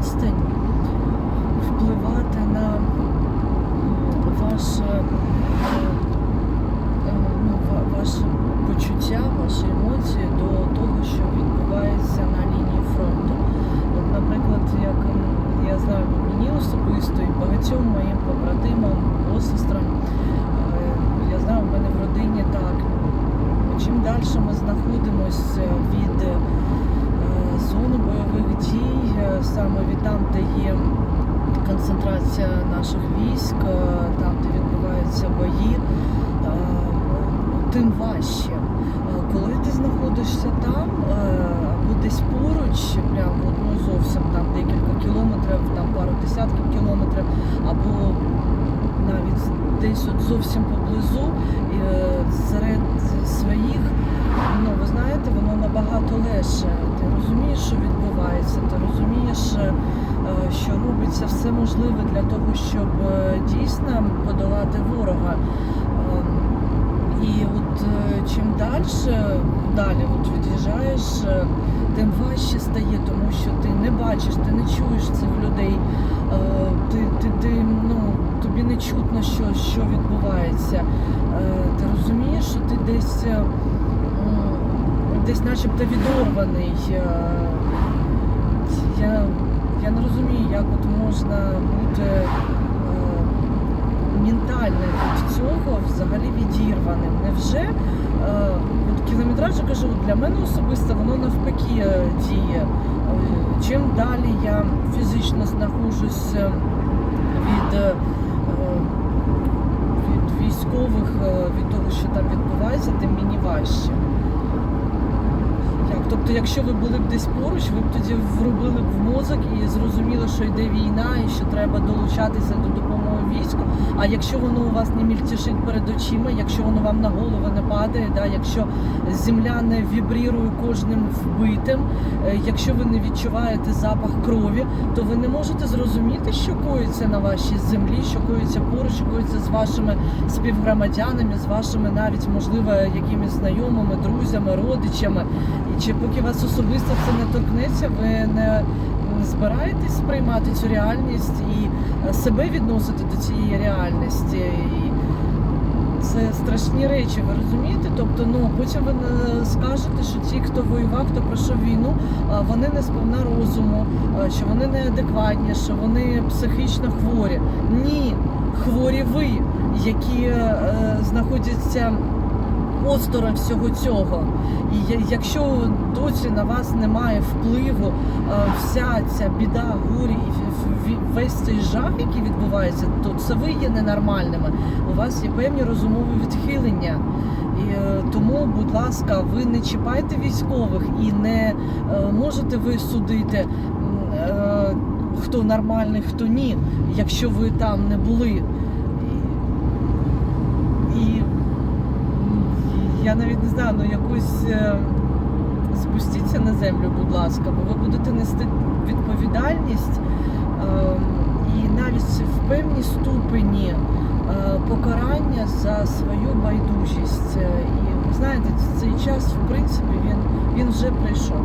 відстань впливати на ваше, е, е, ну, ва- ваше почуття, ваші емоції до того, що відбувається на лінії фронту. От, наприклад, як я знаю, мені особисто і багатьом моїм побратимам, посестрам, е, я знаю, в мене в родині так. Чим далі ми знаходимося від зони бойових дій, е, саме від там, де є концентрація наших військ, е, там, де відбуваються бої, е, тим важче. Коли ти знаходишся там або десь поруч, прямо ну, зовсім там декілька кілометрів, там пару десятків кілометрів, або навіть десь от зовсім поблизу серед своїх, ну ви знаєте, воно набагато легше. Ти розумієш, що відбувається, ти розумієш, е, що робиться все можливе для того, щоб е, дійсно подолати ворога. Ем, І от е, чим далі, далі от від'їжджаєш, е, тим важче стає, тому що ти не бачиш, ти не чуєш цих людей, е, ти, ти, ти, ну, тобі не чутно, що, що відбувається. Е, Ти розумієш, що ти десь, е, десь начебто відорваний. Я, не розумію, як от можна бути е, ментально від цього взагалі відірваним. Невже е, от кілометраж, кажу, для мене особисто воно навпаки е, діє. Е, Чим далі я фізично знаходжусь е, від, е, від військових, від того, що там відбувається, тим мені важче. Тобто, якщо ви були б десь поруч, ви б тоді врубили б в мозок і зрозуміли, що йде війна і що треба долучатися до допомоги війську. А якщо воно у вас не мільтішить перед очима, якщо воно вам на голову не падає, да, якщо земля не вібрірує кожним вбитим, е, якщо ви не відчуваєте запах крові, то ви не можете зрозуміти, що коїться на вашій землі, що коїться поруч, що коїться з вашими співгромадянами, з вашими навіть можливо якимись знайомими, друзями, родичами. Чи поки вас особисто це не торкнеться, ви не збираєтесь сприймати цю реальність і е, себе відносити до цієї реальності. І це страшні речі, ви розумієте? Тобто, ну потім ви не скажете, що ті, хто воював, хто пройшов війну, а, вони не сповна розуму, що вони неадекватні, що вони психічно хворі. Ні, хворі ви, які е, знаходяться осторонь всього цього. І якщо досі на вас немає впливу, е, вся ця біда, горі і весь цей жах, який відбувається, то це ви є ненормальними. У вас є певні розумові відхилення. І е, тому, будь ласка, ви не чіпайте військових і не е, можете ви судити, хто нормальний, хто ні, якщо ви там не були. І, і я навіть не знаю, ну якусь е, спустіться на землю, будь ласка, бо ви будете нести відповідальність е, і навіть в певній ступені е, покарання за свою байдужість. Е, І ви знаєте, цей час, в принципі, він, він вже прийшов.